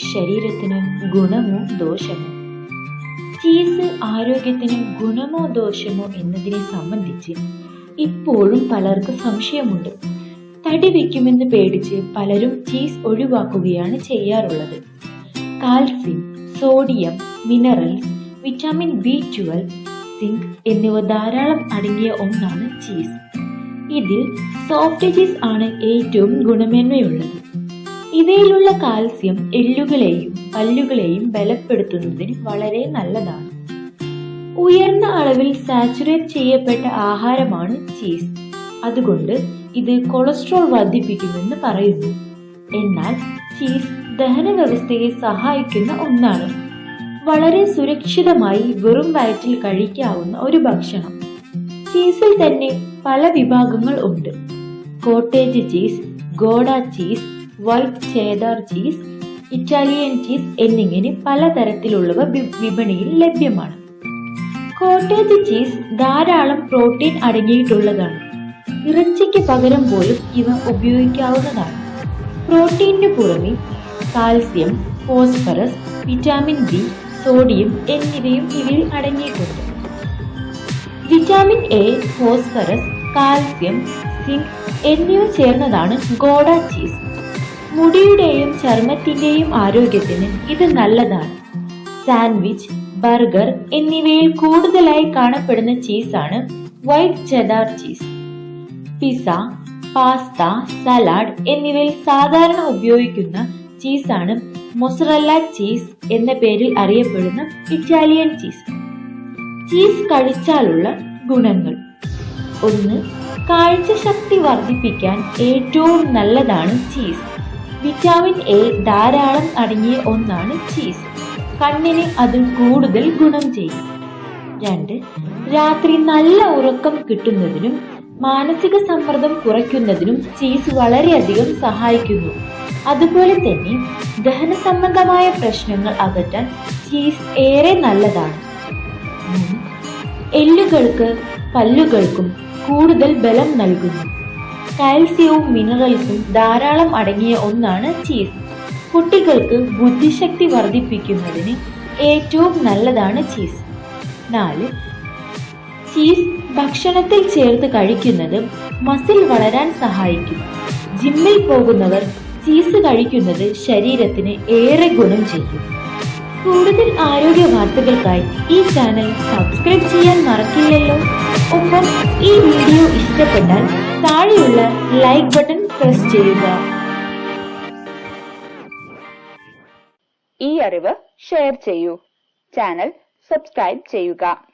ശരീരത്തിന് ഗുണമോ ദോഷമോ? ചീസ് ആരോഗ്യത്തിന് ഗുണമോ ദോഷമോ എന്നതിനെ സംബന്ധിച്ച് ഇപ്പോഴും പലർക്കും സംശയമുണ്ട്. തടി വയ്ക്കുമെന്ന് പേടിച്ച് പലരും ചീസ് ഒഴിവാക്കുകയാണ് ചെയ്യാറുള്ളത്. Calcium sodium minerals vitamin B twelve zinc എന്നിവ ധാരാളം അടങ്ങിയ ഒന്നാണ് ചീസ്. ഇതിൽ സോഫ്റ്റ് ചീസ് ആണ് ഏറ്റവും ഗുണമേന്മയുള്ളത്. ഇവയിലുള്ള കാൽസ്യം എല്ലുകളെയും പല്ലുകളെയും ബലപ്പെടുത്തുന്നതിന് വളരെ നല്ലതാണ്. ഉയർന്ന അളവിൽ സാച്ചുറേറ്റ് ചെയ്യപ്പെട്ട ആഹാരമാണ് ചീസ്. അതുകൊണ്ട് ഇത് കൊളസ്ട്രോൾ വർദ്ധിപ്പിക്കുമെന്ന് പറയുന്നു. എന്നാൽ ചീസ് ദഹന വ്യവസ്ഥയെ സഹായിക്കുന്ന ഒന്നാണ്. വളരെ സുരക്ഷിതമായി വെറും വയറ്റിൽ കഴിക്കാവുന്ന ഒരു ഭക്ഷണം. ചീസിൽ തന്നെ പല വിഭാഗങ്ങൾ ഉണ്ട്. Cottage cheese gouda cheese white cheddar cheese Italian cheese എന്നിങ്ങനെ പലതരത്തിലുള്ളവ വിപണിയിൽ ലഭ്യമാണ്. കോട്ടേജ് ചീസ് ധാരാളം പ്രോട്ടീൻ അടങ്ങിയിട്ടുള്ളതാണ്. ഇറച്ചിക്ക് പകരം പോലും ഇവ ഉപയോഗിക്കാവുന്നതാണ്. പ്രോട്ടീനു പുറമെ calcium phosphorus vitamin B sodium എന്നിവയും ഇവയിൽ അടങ്ങിയിട്ടുണ്ട്. Vitamin A phosphorus calcium zinc എന്നിവ ചേർന്നതാണ് ഗോഡ ചീസ് മുടിയുടെയും ചർമ്മത്തിന്റെയും ആരോഗ്യത്തിന് ഇത് നല്ലതാണ്. സാൻഡ്വിച്ച് ബർഗർ എന്നിവയിൽ കൂടുതലായി കാണപ്പെടുന്ന ചീസാണ് white cheddar cheese. Pizza pasta salad എന്നിവയിൽ സാധാരണ ഉപയോഗിക്കുന്ന ചീസാണ് മൊസറല്ല ചീസ് എന്ന പേരിൽ അറിയപ്പെടുന്ന ഇറ്റാലിയൻ ചീസ്. ചീസ് കഴിച്ചാലുള്ള ഗുണങ്ങൾ. ഒന്ന് കാഴ്ചശക്തി വർദ്ധിപ്പിക്കാൻ ഏറ്റവും നല്ലതാണ് ചീസ്. വിറ്റാമിൻ എ ധാരാളം അടങ്ങിയ ഒന്നാണ് ചീസ്. കണ്ണിന് അത് കൂടുതൽ ഗുണം ചെയ്യും. രണ്ട് രാത്രി നല്ല ഉറക്കം കിട്ടുന്നതിനും മാനസിക സമ്മർദ്ദം കുറയ്ക്കുന്നതിനും ചീസ് വളരെയധികം സഹായിക്കുന്നു. അതുപോലെ തന്നെ ദഹന സംബന്ധമായ പ്രശ്നങ്ങൾ അകറ്റാൻ ചീസ് ഏറെ നല്ലതാണ്. എല്ലുകൾക്ക് പല്ലുകൾക്കും കൂടുതൽ ബലം നൽകുന്നു. കാൽസ്യവും മിനറൽസും ധാരാളം അടങ്ങിയ ഒന്നാണ് ചീസ്. കുട്ടികൾക്ക് ബുദ്ധിശക്തി വർദ്ധിപ്പിക്കുന്നതിന് ഏറ്റവും നല്ലതാണ് ചീസ്. നാല് ചീസ് ഭക്ഷണത്തിൽ ചേർത്ത് കഴിക്കുന്നത് മസിൽ വളരാൻ സഹായിക്കും. ജിമ്മിൽ പോകുന്നവർ ചീസ് കഴിക്കുന്നത് ശരീരത്തിന് ഏറെ ഗുണം ചെയ്യും. കൂടുതൽ ആരോഗ്യ വാർത്തകൾക്കായി ഈ ചാനൽ സബ്സ്ക്രൈബ് ചെയ്യാൻ മറക്കില്ലല്ലോ. ഒപ്പം ഈ വീഡിയോ ഇഷ്ടപ്പെട്ടാൽ താഴെയുള്ള ലൈക്ക് ബട്ടൺ പ്രസ് ചെയ്യുക. ഈ അറിവ് ഷെയർ ചെയ്യൂ. ചാനൽ സബ്സ്ക്രൈബ് ചെയ്യുക.